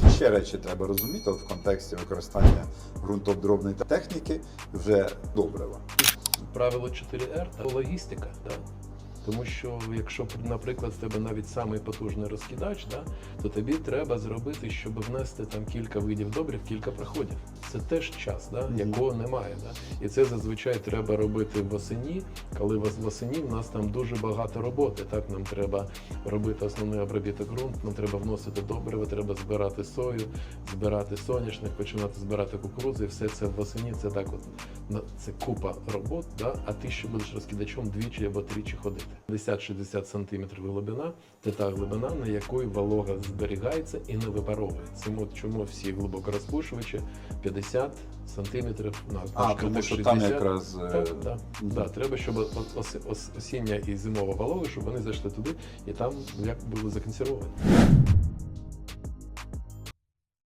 Які ще речі треба розуміти в контексті використання ґрунтообробної техніки вже добрива. правило 4R та логістика. Тому що якщо, наприклад, в тебе навіть самий потужний розкидач, да, то тобі треба зробити, щоб внести там кілька видів добрив, кілька проходів. Це теж час, да, якого немає. Да? І це зазвичай треба робити восені, коли восені в нас там дуже багато роботи. Так, нам треба робити основний обробіток ґрунт, нам треба вносити добрива, треба збирати сою, збирати соняшник, починати збирати кукурудзу, і все це восені. Це так, от це купа робот, да? а ти ще будеш розкидачом двічі або тричі ходити. 50-60 см глибина це та глибина, на якої волога зберігається і не випаровується. Тому чому всі глибокорозпушувачі 50 см на А, на тому що 60. там якраз е, Так, мгм. так. Треба, щоб ос- ос- ос- осіння і зимова вологи, щоб вони зайшли туди і там як були законсервовані.